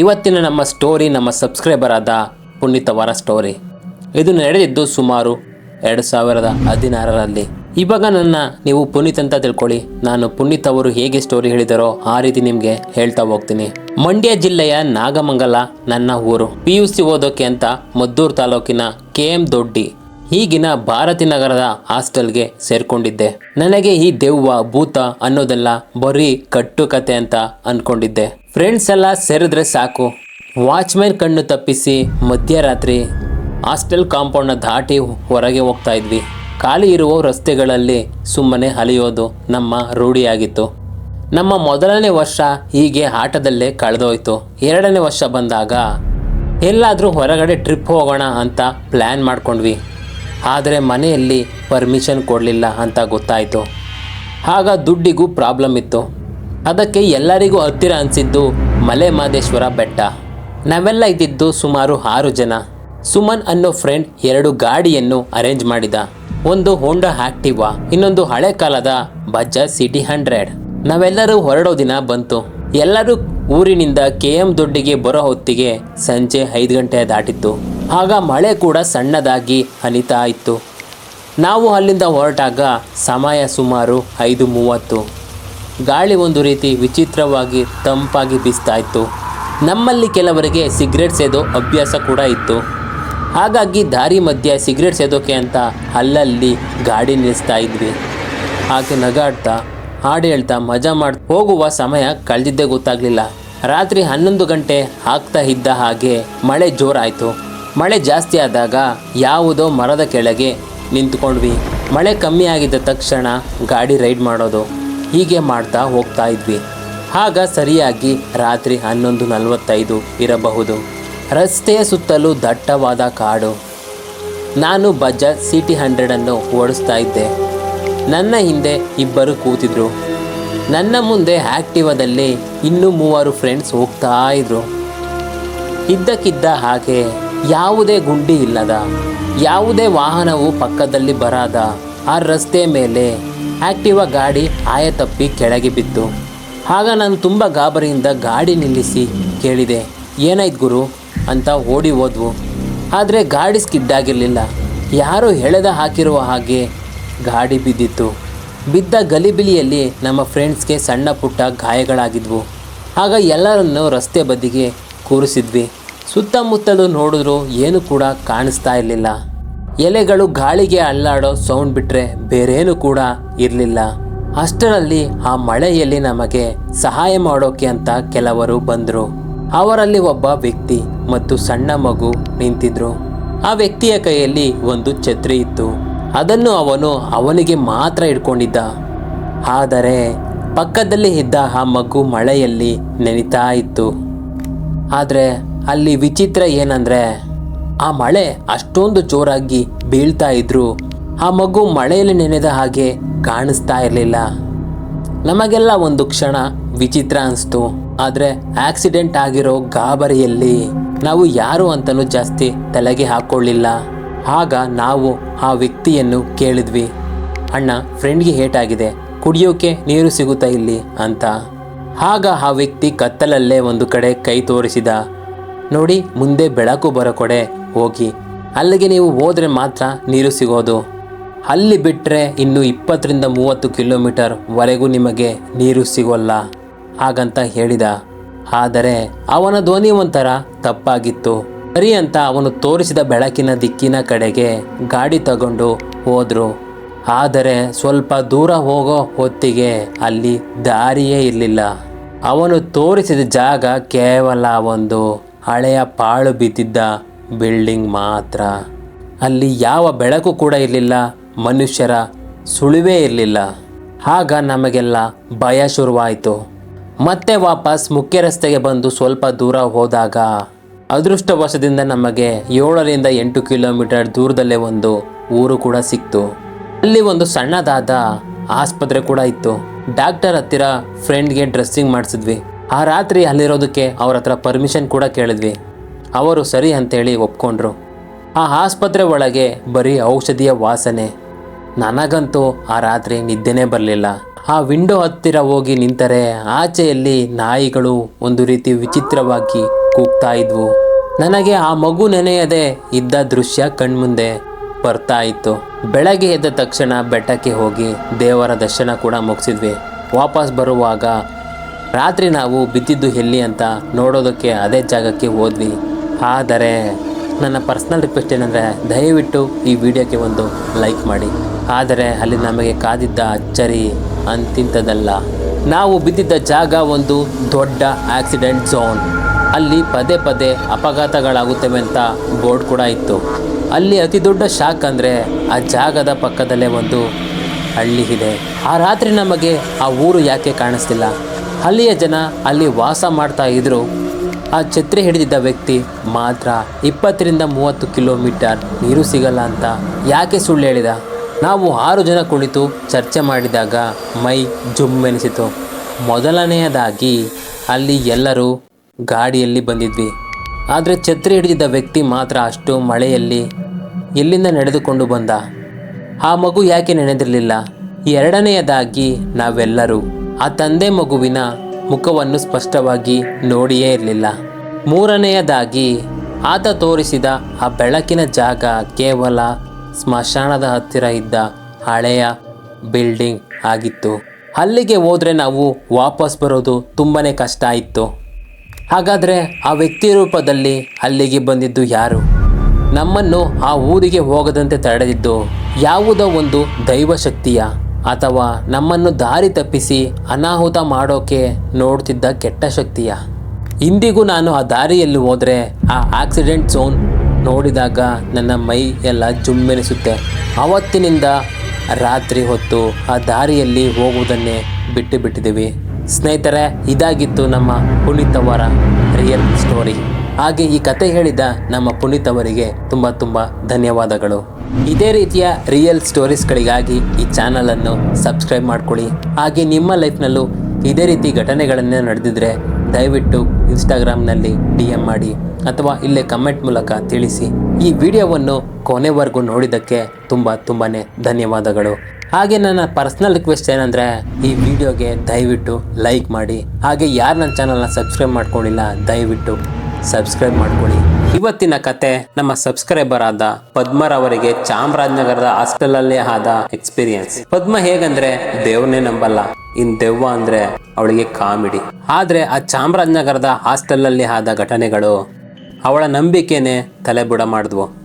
ಇವತ್ತಿನ ನಮ್ಮ ಸ್ಟೋರಿ ನಮ್ಮ ಸಬ್ಸ್ಕ್ರೈಬರ್ ಆದ ಅವರ ಸ್ಟೋರಿ ಇದು ನಡೆದಿದ್ದು ಸುಮಾರು ಎರಡು ಸಾವಿರದ ಹದಿನಾರರಲ್ಲಿ. ಇವಾಗ ನನ್ನ ನೀವು ಪುನೀತ್ ಅಂತ ತಿಳ್ಕೊಳ್ಳಿ. ನಾನು ಪುನೀತ್ ಅವರು ಹೇಗೆ ಸ್ಟೋರಿ ಹೇಳಿದರೋ ಆ ರೀತಿ ನಿಮಗೆ ಹೇಳ್ತಾ ಹೋಗ್ತೀನಿ. ಮಂಡ್ಯ ಜಿಲ್ಲೆಯ ನಾಗಮಂಗಲ ನನ್ನ ಊರು. ಪಿ ಯು ಸಿ ಓದೋಕೆ ಅಂತ ಮದ್ದೂರು ತಾಲೂಕಿನ ಕೆ ಎಂ ದೊಡ್ಡಿ ಈಗಿನ ಭಾರತಿ ನಗರದ ಹಾಸ್ಟೆಲ್ಗೆ ಸೇರ್ಕೊಂಡಿದ್ದೆ. ನನಗೆ ಈ ದೆವ್ವ, ಭೂತ ಅನ್ನೋದೆಲ್ಲ ಬರೀ ಕಟ್ಟು ಕತೆ ಅಂತ ಅನ್ಕೊಂಡಿದ್ದೆ. ಫ್ರೆಂಡ್ಸ್ ಎಲ್ಲ ಸೇರಿದ್ರೆ ಸಾಕು. ವಾಚ್ಮ್ಯಾನ್ ಕಣ್ಣು ತಪ್ಪಿಸಿ ಮಧ್ಯರಾತ್ರಿ ಹಾಸ್ಟೆಲ್ ಕಾಂಪೌಂಡ್ನ ದಾಟಿ ಹೊರಗೆ ಹೋಗ್ತಾ ಇದ್ವಿ. ಖಾಲಿ ಇರುವ ರಸ್ತೆಗಳಲ್ಲಿ ಸುಮ್ಮನೆ ಅಲಿಯೋದು ನಮ್ಮ ರೂಢಿಯಾಗಿತ್ತು. ನಮ್ಮ ಮೊದಲನೇ ವರ್ಷ ಹೀಗೆ ಆಟದಲ್ಲೇ ಕಳೆದೋಯ್ತು. ಎರಡನೇ ವರ್ಷ ಬಂದಾಗ, ಎಲ್ಲಾದರೂ ಹೊರಗಡೆ ಟ್ರಿಪ್ ಹೋಗೋಣ ಅಂತ ಪ್ಲ್ಯಾನ್ ಮಾಡ್ಕೊಂಡ್ವಿ. ಆದರೆ ಮನೆಯಲ್ಲಿ ಪರ್ಮಿಷನ್ ಕೊಡಲಿಲ್ಲ ಅಂತ ಗೊತ್ತಾಯಿತು. ಆಗ ದುಡ್ಡಿಗೂ ಪ್ರಾಬ್ಲಮ್ ಇತ್ತು. ಅದಕ್ಕೆ ಎಲ್ಲರಿಗೂ ಹತ್ತಿರ ಅನಿಸಿದ್ದು ಮಲೆ ಮಾದೇಶ್ವರ ಬೆಟ್ಟ. ನಾವೆಲ್ಲ ಇದ್ದಿದ್ದು ಸುಮಾರು ಆರು ಜನ. ಸುಮನ್ ಅನ್ನೋ ಫ್ರೆಂಡ್ ಎರಡು ಗಾಡಿಯನ್ನು ಅರೇಂಜ್ ಮಾಡಿದ. ಒಂದು ಹೋಂಡಾ ಆ್ಯಕ್ಟಿವಾ ಇನ್ನೊಂದು ಹಳೆ ಕಾಲದ ಬಜಾಜ್ ಸಿಟಿ ಹಂಡ್ರೆಡ್ ನಾವೆಲ್ಲರೂ ಹೊರಡೋ ದಿನ ಬಂತು. ಎಲ್ಲರೂ ಊರಿನಿಂದ ಕೆ ಎಂ ದೊಡ್ಡಿಗೆ ಬರೋ ಹೊತ್ತಿಗೆ ಸಂಜೆ ಐದು ಗಂಟೆ ದಾಟಿತ್ತು. ಆಗ ಮಳೆ ಕೂಡ ಸಣ್ಣದಾಗಿ ಹನಿತಾ ಇತ್ತು ನಾವು ಅಲ್ಲಿಂದ ಹೊರಟಾಗ ಸಮಯ ಸುಮಾರು ಐದು ಮೂವತ್ತು. ಗಾಳಿ ಒಂದು ರೀತಿ ವಿಚಿತ್ರವಾಗಿ ತಂಪಾಗಿ ಬೀಸ್ತಾ ಇತ್ತು ನಮ್ಮಲ್ಲಿ ಕೆಲವರಿಗೆ ಸಿಗರೆಟ್ ಸೇದೋ ಅಭ್ಯಾಸ ಕೂಡ ಇತ್ತು. ಹಾಗಾಗಿ ದಾರಿ ಮಧ್ಯೆ ಸಿಗರೆಟ್ ಸೇದೋಕೆ ಅಂತ ಅಲ್ಲಲ್ಲಿ ಗಾಡಿ ನಿಲ್ಲಿಸ್ತಾ ಇದ್ವಿ. ಹಾಗೆ ನಗಾಡ್ತಾ, ಹಾಡು ಹೇಳ್ತಾ ಮಜಾ ಮಾಡಿ, ಹೋಗುವ ಸಮಯ ಕಳೆದಿದ್ದೇ ಗೊತ್ತಾಗಲಿಲ್ಲ. ರಾತ್ರಿ ಹನ್ನೊಂದು ಗಂಟೆ ಆಗ್ತಾ ಇದ್ದ ಹಾಗೆ ಮಳೆ ಜೋರಾಯಿತು. ಮಳೆ ಜಾಸ್ತಿ ಆದಾಗ ಯಾವುದೋ ಮರದ ಕೆಳಗೆ ನಿಂತ್ಕೊಂಡ್ವಿ. ಮಳೆ ಕಮ್ಮಿ ಆಗಿದ್ದ ತಕ್ಷಣ ಗಾಡಿ ರೈಡ್ ಮಾಡೋದು. ಹೀಗೆ ಮಾಡ್ತಾ ಹೋಗ್ತಾ ಇದ್ವಿ. ಆಗ ಸರಿಯಾಗಿ ರಾತ್ರಿ ಹನ್ನೊಂದು ನಲವತ್ತೈದು ಇರಬಹುದು. ರಸ್ತೆಯ ಸುತ್ತಲೂ ದಟ್ಟವಾದ ಕಾಡು. ನಾನು ಬಜಾಜ್ ಸಿಟಿ ಹಂಡ್ರೆಡನ್ನು ಓಡಿಸ್ತಾ ಇದ್ದೆ. ನನ್ನ ಹಿಂದೆ ಇಬ್ಬರು ಕೂತಿದ್ರು. ನನ್ನ ಮುಂದೆ ಆ್ಯಕ್ಟಿವಾದಲ್ಲಿ ಇನ್ನೂ ಮೂವರು ಫ್ರೆಂಡ್ಸ್ ಹೋಗ್ತಾ ಇದ್ರು. ಇದ್ದಕ್ಕಿದ್ದ ಹಾಗೆ ಯಾವುದೇ ಗುಂಡಿ ಇಲ್ಲದ, ಯಾವುದೇ ವಾಹನವು ಪಕ್ಕದಲ್ಲಿ ಬರಾದ ಆ ರಸ್ತೆ ಮೇಲೆ ಆಕ್ಟಿವಾ ಗಾಡಿ ಆಯ ತಪ್ಪಿ ಕೆಳಗೆ ಬಿತ್ತು ಆಗ ನಾನು ತುಂಬ ಗಾಬರಿಯಿಂದ ಗಾಡಿ ನಿಲ್ಲಿಸಿ ಕೇಳಿದೆ, ಏನಾಯ್ತು ಗುರು ಅಂತ ಓಡಿ ಹೋದ್ವು. ಆದರೆ ಗಾಡಿ ಸ್ಕಿಡ್ಡಾಗಿರಲಿಲ್ಲ ಯಾರೋ ಎಳೆದ ಹಾಕಿರುವ ಹಾಗೆ ಗಾಡಿ ಬಿದ್ದಿತ್ತು. ಬಿದ್ದ ಗಲಿಬಿಲಿಯಲ್ಲಿ ನಮ್ಮ ಫ್ರೆಂಡ್ಸ್ಗೆ ಸಣ್ಣ ಪುಟ್ಟ ಗಾಯಗಳಾಗಿದ್ವು. ಆಗ ಎಲ್ಲರನ್ನು ರಸ್ತೆ ಬದಿಗೆ ಕೂರಿಸಿದ್ವಿ. ಸುತ್ತಮುತ್ತಲು ನೋಡಿದ್ರು ಏನು ಕೂಡ ಕಾಣಿಸ್ತಾ ಇರಲಿಲ್ಲ. ಎಲೆಗಳು ಗಾಳಿಗೆ ಅಲ್ಲಾಡೋ ಸೌಂಡ್ ಬಿಟ್ಟರೆ ಬೇರೇನು ಕೂಡ ಇರಲಿಲ್ಲ. ಅಷ್ಟರಲ್ಲಿ ಆ ಮಳೆಯಲ್ಲಿ ನಮಗೆ ಸಹಾಯ ಮಾಡೋಕೆ ಅಂತ ಕೆಲವರು ಬಂದರು. ಅವರಲ್ಲಿ ಒಬ್ಬ ವ್ಯಕ್ತಿ ಮತ್ತು ಸಣ್ಣ ಮಗು ನಿಂತಿದ್ರು. ಆ ವ್ಯಕ್ತಿಯ ಕೈಯಲ್ಲಿ ಒಂದು ಛತ್ರಿ ಇತ್ತು. ಅದನ್ನು ಅವನು ಅವನಿಗೆ ಮಾತ್ರ ಇಟ್ಕೊಂಡಿದ್ದ ಆದರೆ ಪಕ್ಕದಲ್ಲಿ ಇದ್ದ ಆ ಮಗು ಮಳೆಯಲ್ಲಿ ನೆನಿತಾ ಇತ್ತು. ಆದರೆ ಅಲ್ಲಿ ವಿಚಿತ್ರ ಏನಂದ್ರೆ, ಆ ಮಳೆ ಅಷ್ಟೊಂದು ಜೋರಾಗಿ ಬೀಳ್ತಾ ಇದ್ರು. ಆ ಮಗು ಮಳೆಯಲ್ಲಿ ನೆನೆದ ಹಾಗೆ ಕಾಣಿಸ್ತಾ ಇರಲಿಲ್ಲ. ನಮಗೆಲ್ಲ ಒಂದು ಕ್ಷಣ ವಿಚಿತ್ರ ಅನಿಸ್ತು. ಆದರೆ ಆಕ್ಸಿಡೆಂಟ್ ಆಗಿರೋ ಗಾಬರಿಯಲ್ಲಿ ನಾವು ಯಾರು ಅಂತಲೂ ಜಾಸ್ತಿ ತಲೆಗೆ ಹಾಕೊಳ್ಳಿಲ್ಲ ಆಗ ನಾವು ಆ ವ್ಯಕ್ತಿಯನ್ನು ಕೇಳಿದ್ವಿ. ಅಣ್ಣ ಫ್ರೆಂಡ್ಗೆ ಹೇಟಾಗಿದೆ ಕುಡಿಯೋಕೆ ನೀರು ಸಿಗುತ್ತಾ ಇಲ್ಲಿ? ಅಂತ. ಆಗ ಆ ವ್ಯಕ್ತಿ ಕತ್ತಲಲ್ಲೇ ಒಂದು ಕಡೆ ಕೈ ತೋರಿಸಿದ. ನೋಡಿ ಮುಂದೆ ಬೆಳಕು ಬರೋ ಕಡೆ ಹೋಗಿ. ಅಲ್ಲಿಗೆ ನೀವು ಹೋದರೆ ಮಾತ್ರ ನೀರು ಸಿಗೋದು. ಅಲ್ಲಿ ಬಿಟ್ಟರೆ ಇನ್ನು ಇಪ್ಪತ್ತರಿಂದ ಮೂವತ್ತು ಕಿಲೋಮೀಟರ್ ವರೆಗೂ ನಿಮಗೆ ನೀರು ಸಿಗೋಲ್ಲ, ಹಾಗಂತ ಹೇಳಿದ. ಆದರೆ ಅವನ ಧ್ವನಿ ಒಂಥರ ತಪ್ಪಾಗಿತ್ತು. ಸರಿ ಅಂತ ಅವನು ತೋರಿಸಿದ ಬೆಳಕಿನ ದಿಕ್ಕಿನ ಕಡೆಗೆ ಗಾಡಿ ತಗೊಂಡು ಹೋದರು. ಆದರೆ ಸ್ವಲ್ಪ ದೂರ ಹೋಗೋ ಹೊತ್ತಿಗೆ ಅಲ್ಲಿ ದಾರಿಯೇ ಇರಲಿಲ್ಲ. ಅವನು ತೋರಿಸಿದ ಜಾಗ ಕೇವಲ ಒಂದು ಹಳೆಯ ಪಾಳು ಬಿದ್ದಿದ್ದ ಬಿಲ್ಡಿಂಗ್ ಮಾತ್ರ. ಅಲ್ಲಿ ಯಾವ ಬೆಳಕು ಕೂಡ ಇರಲಿಲ್ಲ, ಮನುಷ್ಯರ ಸುಳಿವೇ ಇರಲಿಲ್ಲ. ಆಗ ನಮಗೆಲ್ಲ ಭಯ ಶುರುವಾಯಿತು. ಮತ್ತೆ ವಾಪಸ್ ಮುಖ್ಯ ರಸ್ತೆಗೆ ಬಂದು ಸ್ವಲ್ಪ ದೂರ ಹೋದಾಗ ಅದೃಷ್ಟವಶದಿಂದ ನಮಗೆ ಏಳರಿಂದ ಎಂಟು ಕಿಲೋಮೀಟರ್ ದೂರದಲ್ಲೇ ಒಂದು ಊರು ಕೂಡ ಸಿಕ್ತು. ಅಲ್ಲಿ ಒಂದು ಸಣ್ಣದಾದ ಆಸ್ಪತ್ರೆ ಕೂಡ ಇತ್ತು. ಡಾಕ್ಟರ್ ಹತ್ತಿರ ಫ್ರೆಂಡ್ಗೆ ಡ್ರೆಸ್ಸಿಂಗ್ ಮಾಡಿಸಿದ್ವಿ. ಆ ರಾತ್ರಿ ಅಲ್ಲಿರೋದಕ್ಕೆ ಅವ್ರ ಹತ್ರ ಪರ್ಮಿಷನ್ ಕೂಡ ಕೇಳಿದ್ವಿ. ಅವರು ಸರಿ ಅಂತೇಳಿ ಒಪ್ಕೊಂಡ್ರು. ಆ ಆಸ್ಪತ್ರೆ ಒಳಗೆ ಬರೀ ಔಷಧಿಯ ವಾಸನೆ. ನನಗಂತೂ ಆ ರಾತ್ರಿ ನಿದ್ದೆನೇ ಬರಲಿಲ್ಲ. ಆ ವಿಂಡೋ ಹತ್ತಿರ ಹೋಗಿ ನಿಂತರೆ ಆಚೆಯಲ್ಲಿ ನಾಯಿಗಳು ಒಂದು ರೀತಿ ವಿಚಿತ್ರವಾಗಿ ಕೂಗ್ತಾ ಇದ್ವು. ನನಗೆ ಆ ಮಗು ನೆನೆಯದೆ ಇದ್ದ ದೃಶ್ಯ ಕಣ್ಮುಂದೆ ಬರ್ತಾ ಇತ್ತು. ಬೆಳಗ್ಗೆ ಎದ್ದ ತಕ್ಷಣ ಬೆಟ್ಟಕ್ಕೆ ಹೋಗಿ ದೇವರ ದರ್ಶನ ಕೂಡ ಮುಗಿಸಿದ್ವಿ. ವಾಪಸ್ ಬರುವಾಗ ರಾತ್ರಿ ನಾವು ಬಿದ್ದಿದ್ದು ಎಲ್ಲಿ ಅಂತ ನೋಡೋದಕ್ಕೆ ಅದೇ ಜಾಗಕ್ಕೆ ಹೋದ್ವಿ. ಆದರೆ ನನ್ನ ಪರ್ಸ್ನಲ್ ರಿಕ್ವೆಸ್ಟ್ ಏನಂದರೆ ದಯವಿಟ್ಟು ಈ ವಿಡಿಯೋಕ್ಕೆ ಒಂದು ಲೈಕ್ ಮಾಡಿ. ಆದರೆ ಅಲ್ಲಿ ನಮಗೆ ಕಾದಿದ್ದ ಅಚ್ಚರಿ ಅಂತಿಂಥದ್ದಲ್ಲ. ನಾವು ಬಿದ್ದಿದ್ದ ಜಾಗ ಒಂದು ದೊಡ್ಡ ಆಕ್ಸಿಡೆಂಟ್ ಝೋನ್ ಅಲ್ಲಿ ಪದೇ ಪದೇ ಅಪಘಾತಗಳಾಗುತ್ತವೆ ಅಂತ ಬೋರ್ಡ್ ಕೂಡ ಇತ್ತು. ಅಲ್ಲಿ ಅತಿ ದೊಡ್ಡ ಶಾಕ್ ಅಂದರೆ ಆ ಜಾಗದ ಪಕ್ಕದಲ್ಲೇ ಒಂದು ಹಳ್ಳಿ ಇದೆ. ಆ ರಾತ್ರಿ ನಮಗೆ ಆ ಊರು ಯಾಕೆ ಕಾಣಿಸ್ತಿಲ್ಲ? ಅಲ್ಲಿಯ ಜನ ಅಲ್ಲಿ ವಾಸ ಮಾಡ್ತಾ ಇದ್ದರು ಆ ಛತ್ರಿ ಹಿಡಿದಿದ್ದ ವ್ಯಕ್ತಿ ಮಾತ್ರ ಇಪ್ಪತ್ತರಿಂದ ಮೂವತ್ತು ಕಿಲೋಮೀಟರ್ ನೀರು ಸಿಗಲ್ಲ ಅಂತ ಯಾಕೆ ಸುಳ್ಳು ಹೇಳಿದ? ನಾವು ಆರು ಜನ ಕುಳಿತು ಚರ್ಚೆ ಮಾಡಿದಾಗ ಮೈ ಜುಮ್ಮೆನಿಸಿತು. ಮೊದಲನೆಯದಾಗಿ ಅಲ್ಲಿ ಎಲ್ಲರೂ ಗಾಡಿಯಲ್ಲಿ ಬಂದಿದ್ವಿ. ಆದರೆ ಛತ್ರಿ ಹಿಡಿದಿದ್ದ ವ್ಯಕ್ತಿ ಮಾತ್ರ ಅಷ್ಟು ಮಳೆಯಲ್ಲಿ ಎಲ್ಲಿಂದ ನಡೆದುಕೊಂಡು ಬಂದ? ಆ ಮಗು ಯಾಕೆ ನೆನೆದಿರಲಿಲ್ಲ? ಎರಡನೆಯದಾಗಿ ನಾವೆಲ್ಲರೂ ಆ ತಂದೆ ಮಗುವಿನ ಮುಖವನ್ನು ಸ್ಪಷ್ಟವಾಗಿ ನೋಡಿಯೇ ಇರಲಿಲ್ಲ. ಮೂರನೆಯದಾಗಿ, ಆತ ತೋರಿಸಿದ ಆ ಬೆಳಕಿನ ಜಾಗ ಕೇವಲ ಸ್ಮಶಾನದ ಹತ್ತಿರ ಇದ್ದ ಹಳೆಯ ಬಿಲ್ಡಿಂಗ್ ಆಗಿತ್ತು. ಅಲ್ಲಿಗೆ ಹೋದರೆ ನಾವು ವಾಪಸ್ ಬರೋದು ತುಂಬಾ ಕಷ್ಟ ಇತ್ತು ಹಾಗಾದರೆ ಆ ವ್ಯಕ್ತಿ ರೂಪದಲ್ಲಿ ಅಲ್ಲಿಗೆ ಬಂದಿದ್ದು ಯಾರು? ನಮ್ಮನ್ನು ಆ ಊರಿಗೆ ಹೋಗದಂತೆ ತಡೆದಿದ್ದು ಯಾವುದೋ ಒಂದು ದೈವಶಕ್ತಿಯ ಅಥವಾ ನಮ್ಮನ್ನು ದಾರಿ ತಪ್ಪಿಸಿ ಅನಾಹುತ ಮಾಡೋಕೆ ನೋಡ್ತಿದ್ದ ಕೆಟ್ಟ ಶಕ್ತಿಯ. ಇಂದಿಗೂ ನಾನು ಆ ದಾರಿಯಲ್ಲಿ ಹೋದರೆ ಆ ಆಕ್ಸಿಡೆಂಟ್ ಝೋನ್ ನೋಡಿದಾಗ ನನ್ನ ಮೈ ಎಲ್ಲ ಜುಮ್ಮೆನಿಸುತ್ತೆ. ಆವತ್ತಿನಿಂದ ರಾತ್ರಿ ಹೊತ್ತು ಆ ದಾರಿಯಲ್ಲಿ ಹೋಗುವುದನ್ನೇ ಬಿಟ್ಟು ಬಿಟ್ಟಿದ್ದೀವಿ. ಸ್ನೇಹಿತರೆ, ಇದಾಗಿತ್ತು ನಮ್ಮ ಪುನೀತ್ ಅವರ ರಿಯಲ್ ಸ್ಟೋರಿ ಹಾಗೆ ಈ ಕತೆ ಹೇಳಿದ ನಮ್ಮ ಪುನೀತ್ ಅವರಿಗೆ ತುಂಬ ತುಂಬ ಧನ್ಯವಾದಗಳು. ಇದೇ ರೀತಿಯ ರಿಯಲ್ ಸ್ಟೋರೀಸ್ಗಳಿಗಾಗಿ ಈ ಚಾನಲನ್ನು ಸಬ್ಸ್ಕ್ರೈಬ್ ಮಾಡ್ಕೊಳ್ಳಿ. ಹಾಗೆ ನಿಮ್ಮ ಲೈಫ್ನಲ್ಲೂ ಇದೇ ರೀತಿ ಘಟನೆಗಳನ್ನೇ ನಡೆದಿದ್ರೆ ದಯವಿಟ್ಟು ಇನ್ಸ್ಟಾಗ್ರಾಮ್ನಲ್ಲಿ ಡಿ ಎಂ ಮಾಡಿ ಅಥವಾ ಇಲ್ಲೇ ಕಮೆಂಟ್ ಮೂಲಕ ತಿಳಿಸಿ. ಈ ವಿಡಿಯೋವನ್ನು ಕೊನೆವರೆಗೂ ನೋಡಿದ್ದಕ್ಕೆ ತುಂಬ ತುಂಬಾ ಧನ್ಯವಾದಗಳು. ಹಾಗೆ ನನ್ನ ಪರ್ಸ್ನಲ್ ರಿಕ್ವೆಸ್ಟ್ ಏನಂದರೆ ಈ ವಿಡಿಯೋಗೆ ದಯವಿಟ್ಟು ಲೈಕ್ ಮಾಡಿ. ಹಾಗೆ ಯಾರು ನನ್ನ ಚಾನಲ್ನ ಸಬ್ಸ್ಕ್ರೈಬ್ ಮಾಡ್ಕೊಂಡಿಲ್ಲ, ದಯವಿಟ್ಟು ಸಬ್ಸ್ಕ್ರೈಬ್ ಮಾಡ್ಕೊಳ್ಳಿ. ಇವತ್ತಿನ ಕತೆ ನಮ್ಮ ಸಬ್ಸ್ಕ್ರೈಬರ್ ಆದ ಪದ್ಮರವರಿಗೆ ಚಾಮರಾಜನಗರದ ಹಾಸ್ಟೆಲ್ ಅಲ್ಲಿ ಆದ ಎಕ್ಸ್ಪೀರಿಯನ್ಸ್. ಪದ್ಮ ಹೇಗಂದ್ರೆ ದೇವ್ರನ್ನೇ ನಂಬಲ್ಲ. ಇನ್ ದೆವ್ವ ಅಂದ್ರೆ ಅವಳಿಗೆ ಕಾಮಿಡಿ. ಆದ್ರೆ ಆ ಚಾಮರಾಜನಗರದ ಹಾಸ್ಟೆಲ್ ಅಲ್ಲಿ ಆದ ಘಟನೆಗಳು ಅವಳ ನಂಬಿಕೆನೆ ತಲೆಬುಡ ಮಾಡಿದ್ವು.